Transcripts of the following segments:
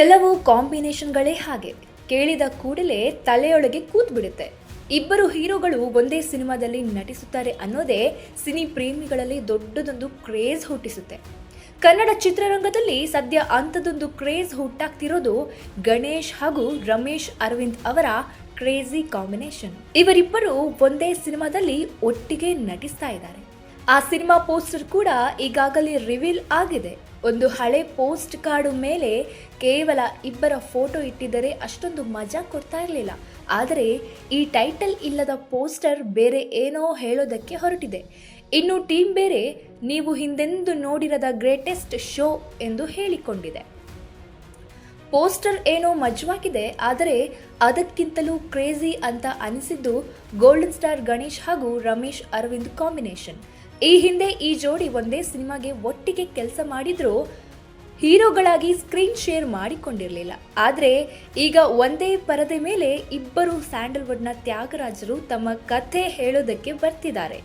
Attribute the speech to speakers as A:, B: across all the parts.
A: ಕೆಲವು ಕಾಂಬಿನೇಷನ್ಗಳೇ ಹಾಗೆ. ಕೇಳಿದ ಕೂಡಲೇ ತಲೆಯೊಳಗೆ ಕೂತ್ಬಿಡುತ್ತೆ. ಇಬ್ಬರು ಹೀರೋಗಳು ಒಂದೇ ಸಿನಿಮಾದಲ್ಲಿ ನಟಿಸುತ್ತಾರೆ ಅನ್ನೋದೇ ಸಿನಿ ಪ್ರೇಮಿಗಳಲ್ಲಿ ದೊಡ್ಡದೊಂದು ಕ್ರೇಜ್ ಹುಟ್ಟಿಸುತ್ತೆ. ಕನ್ನಡ ಚಿತ್ರರಂಗದಲ್ಲಿ ಸದ್ಯ ಅಂಥದ್ದೊಂದು ಕ್ರೇಜ್ ಹುಟ್ಟಾಗ್ತಿರೋದು ಗಣೇಶ್ ಹಾಗೂ ರಮೇಶ್ ಅರವಿಂದ್ ಅವರ ಕ್ರೇಜಿ ಕಾಂಬಿನೇಷನ್. ಇವರಿಬ್ಬರು ಒಂದೇ ಸಿನಿಮಾದಲ್ಲಿ ಒಟ್ಟಿಗೆ ನಟಿಸ್ತಾ ಇದ್ದಾರೆ. ಆ ಸಿನಿಮಾ ಪೋಸ್ಟರ್ ಕೂಡ ಈಗಾಗಲೇ ರಿವೀಲ್ ಆಗಿದೆ. ಒಂದು ಹಳೆ ಪೋಸ್ಟ್ ಕಾರ್ಡು ಮೇಲೆ ಕೇವಲ ಇಬ್ಬರ ಫೋಟೋ ಇಟ್ಟಿದ್ದರೆ ಅಷ್ಟೊಂದು ಮಜಾ ಕೊಡ್ತಾ ಇರಲಿಲ್ಲ. ಆದರೆ ಈ ಟೈಟಲ್ ಇಲ್ಲದ ಪೋಸ್ಟರ್ ಬೇರೆ ಏನೋ ಹೇಳೋದಕ್ಕೆ ಹೊರಟಿದೆ. ಇನ್ನು ಟೀಮ್ ಬೇರೆ ನೀವು ಹಿಂದೆಂದು ನೋಡಿರದ ಗ್ರೇಟೆಸ್ಟ್ ಶೋ ಎಂದು ಹೇಳಿಕೊಂಡಿದೆ. ಪೋಸ್ಟರ್ ಏನೋ ಮಜವಾಗಿದೆ, ಆದರೆ ಅದಕ್ಕಿಂತಲೂ ಕ್ರೇಜಿ ಅಂತ ಅನಿಸಿದ್ದು ಗೋಲ್ಡನ್ ಸ್ಟಾರ್ ಗಣೇಶ್ ಹಾಗೂ ರಮೇಶ್ ಅರವಿಂದ್ ಕಾಂಬಿನೇಷನ್. ಈ ಹಿಂದೆ ಈ ಜೋಡಿ ಒಂದೇ ಸಿನಿಮಾಗೆ ಒಟ್ಟಿಗೆ ಕೆಲಸ ಮಾಡಿದ್ರು ಹೀರೋಗಳಾಗಿ ಸ್ಕ್ರೀನ್ ಶೇರ್ ಮಾಡಿಕೊಂಡಿರಲಿಲ್ಲ. ಆದರೆ ಈಗ ಒಂದೇ ಪರದೆ ಮೇಲೆ ಇಬ್ಬರು ಸ್ಯಾಂಡಲ್ವುಡ್ನ ತ್ಯಾಗರಾಜರು ತಮ್ಮ ಕಥೆ ಹೇಳೋದಕ್ಕೆ ಬರ್ತಿದ್ದಾರೆ.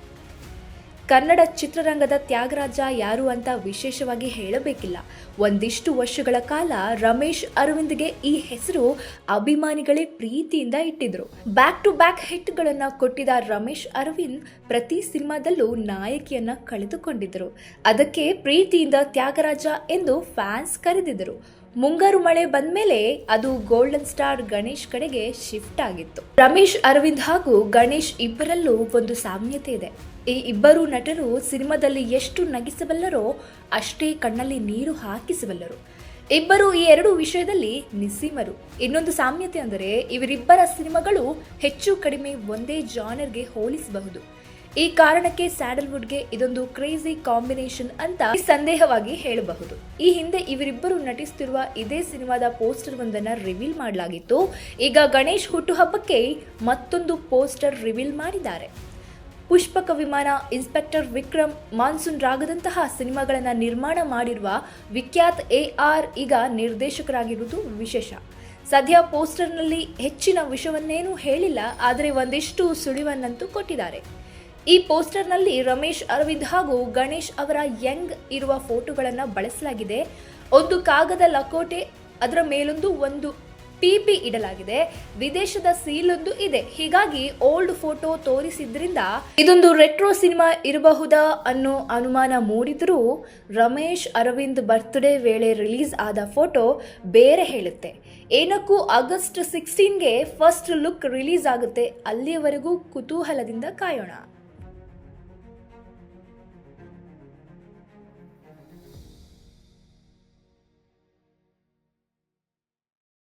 A: ಕನ್ನಡ ಚಿತ್ರರಂಗದ ತ್ಯಾಗರಾಜ ಯಾರು ಅಂತ ವಿಶೇಷವಾಗಿ ಹೇಳಬೇಕಿಲ್ಲ. ಒಂದಿಷ್ಟು ವರ್ಷಗಳ ಕಾಲ ರಮೇಶ್ ಅರವಿಂದ್ಗೆ ಈ ಹೆಸರು ಅಭಿಮಾನಿಗಳೇ ಪ್ರೀತಿಯಿಂದ ಇಟ್ಟಿದ್ರು. ಬ್ಯಾಕ್ ಟು ಬ್ಯಾಕ್ ಹಿಟ್ಗಳನ್ನ ಕೊಟ್ಟಿದ ರಮೇಶ್ ಅರವಿಂದ್ ಪ್ರತಿ ಸಿನಿಮಾದಲ್ಲೂ ನಾಯಕಿಯನ್ನ ಕಳೆದುಕೊಂಡಿದ್ದರು. ಅದಕ್ಕೆ ಪ್ರೀತಿಯಿಂದ ತ್ಯಾಗರಾಜ ಎಂದು ಫ್ಯಾನ್ಸ್ ಕರೆದಿದ್ದರು. ಮುಂಗಾರು ಮಳೆ ಬಂದ್ಮೇಲೆ ಅದು ಗೋಲ್ಡನ್ ಸ್ಟಾರ್ ಗಣೇಶ್ ಕಡೆಗೆ ಶಿಫ್ಟ್ ಆಗಿತ್ತು. ರಮೇಶ್, ಅರವಿಂದ್ ಹಾಗೂ ಗಣೇಶ್ ಇಬ್ಬರಲ್ಲೂ ಒಂದು ಸಾಮ್ಯತೆ ಇದೆ. ಈ ಇಬ್ಬರು ನಟರು ಸಿನಿಮಾದಲ್ಲಿ ಎಷ್ಟು ನಗಿಸಬಲ್ಲರೋ ಅಷ್ಟೇ ಕಣ್ಣಲ್ಲಿ ನೀರು ಹಾಕಿಸಬಲ್ಲರು. ಇಬ್ಬರು ಈ ಎರಡು ವಿಷಯದಲ್ಲಿ ನಿಸ್ಸೀಮರು. ಇನ್ನೊಂದು ಸಾಮ್ಯತೆ ಅಂದರೆ ಇವರಿಬ್ಬರ ಸಿನಿಮಾಗಳು ಹೆಚ್ಚು ಕಡಿಮೆ ಒಂದೇ ಜಾನರ್ಗೆ ಹೋಲಿಸಬಹುದು. ಈ ಕಾರಣಕ್ಕೆ ಸ್ಯಾಡಲ್ವುಡ್ಗೆ ಇದೊಂದು ಕ್ರೇಜಿ ಕಾಂಬಿನೇಷನ್ ಅಂತ ಸಂದೇಹವಾಗಿ ಹೇಳಬಹುದು. ಈ ಹಿಂದೆ ಇವರಿಬ್ಬರು ನಟಿಸುತ್ತಿರುವ ಇದೇ ಸಿನಿಮಾದ ಪೋಸ್ಟರ್ ಒಂದನ್ನ ರಿವೀಲ್ ಮಾಡಲಾಗಿತ್ತು. ಈಗ ಗಣೇಶ್ ಹುಟ್ಟುಹಬ್ಬಕ್ಕೆ ಮತ್ತೊಂದು ಪೋಸ್ಟರ್ ರಿವೀಲ್ ಮಾಡಿದ್ದಾರೆ. ಪುಷ್ಪಕ ವಿಮಾನ ಇನ್ಸ್ಪೆಕ್ಟರ್ ವಿಕ್ರಮ್, ಮಾನ್ಸೂನ್ ರಾಗದಂತಹ ಸಿನಿಮಾಗಳನ್ನು ನಿರ್ಮಾಣ ಮಾಡಿರುವ ವಿಖ್ಯಾತ್ ಎ ಆರ್ ಈಗ ನಿರ್ದೇಶಕರಾಗಿರುವುದು ವಿಶೇಷ. ಸದ್ಯ ಪೋಸ್ಟರ್ನಲ್ಲಿ ಹೆಚ್ಚಿನ ವಿಷಯವನ್ನೇನೂ ಹೇಳಿಲ್ಲ, ಆದರೆ ಒಂದಿಷ್ಟು ಸುಳಿವನ್ನಂತೂ ಕೊಟ್ಟಿದ್ದಾರೆ. ಈ ಪೋಸ್ಟರ್ನಲ್ಲಿ ರಮೇಶ್ ಅರವಿಂದ್ ಹಾಗೂ ಗಣೇಶ್ ಅವರ ಯಂಗ್ ಇರುವ ಫೋಟೋಗಳನ್ನು ಬಳಸಲಾಗಿದೆ. ಒಂದು ಕಾಗದ ಲಕೋಟೆ, ಅದರ ಮೇಲೊಂದು ಒಂದು ಪಿಪಿ ಇಡಲಾಗಿದೆ. ವಿದೇಶದ ಸೀಲೊಂದು ಇದೆ. ಹೀಗಾಗಿ ಓಲ್ಡ್ ಫೋಟೋ ತೋರಿಸಿದ್ರಿಂದ ಇದೊಂದು ರೆಟ್ರೋ ಸಿನಿಮಾ ಇರಬಹುದಾ ಅನ್ನೋ ಅನುಮಾನ ಮೂಡಿದರೂ ರಮೇಶ್ ಅರವಿಂದ್ ಬರ್ತ್ಡೇ ವೇಳೆ ರಿಲೀಸ್ ಆದ ಫೋಟೋ ಬೇರೆ ಹೇಳುತ್ತೆ. ಏನಕ್ಕೂ ಆಗಸ್ಟ್ ಸಿಕ್ಸ್ಟೀನ್ಗೆ ಫಸ್ಟ್ ಲುಕ್ ರಿಲೀಸ್ ಆಗುತ್ತೆ. ಅಲ್ಲಿಯವರೆಗೂ ಕುತೂಹಲದಿಂದ ಕಾಯೋಣ.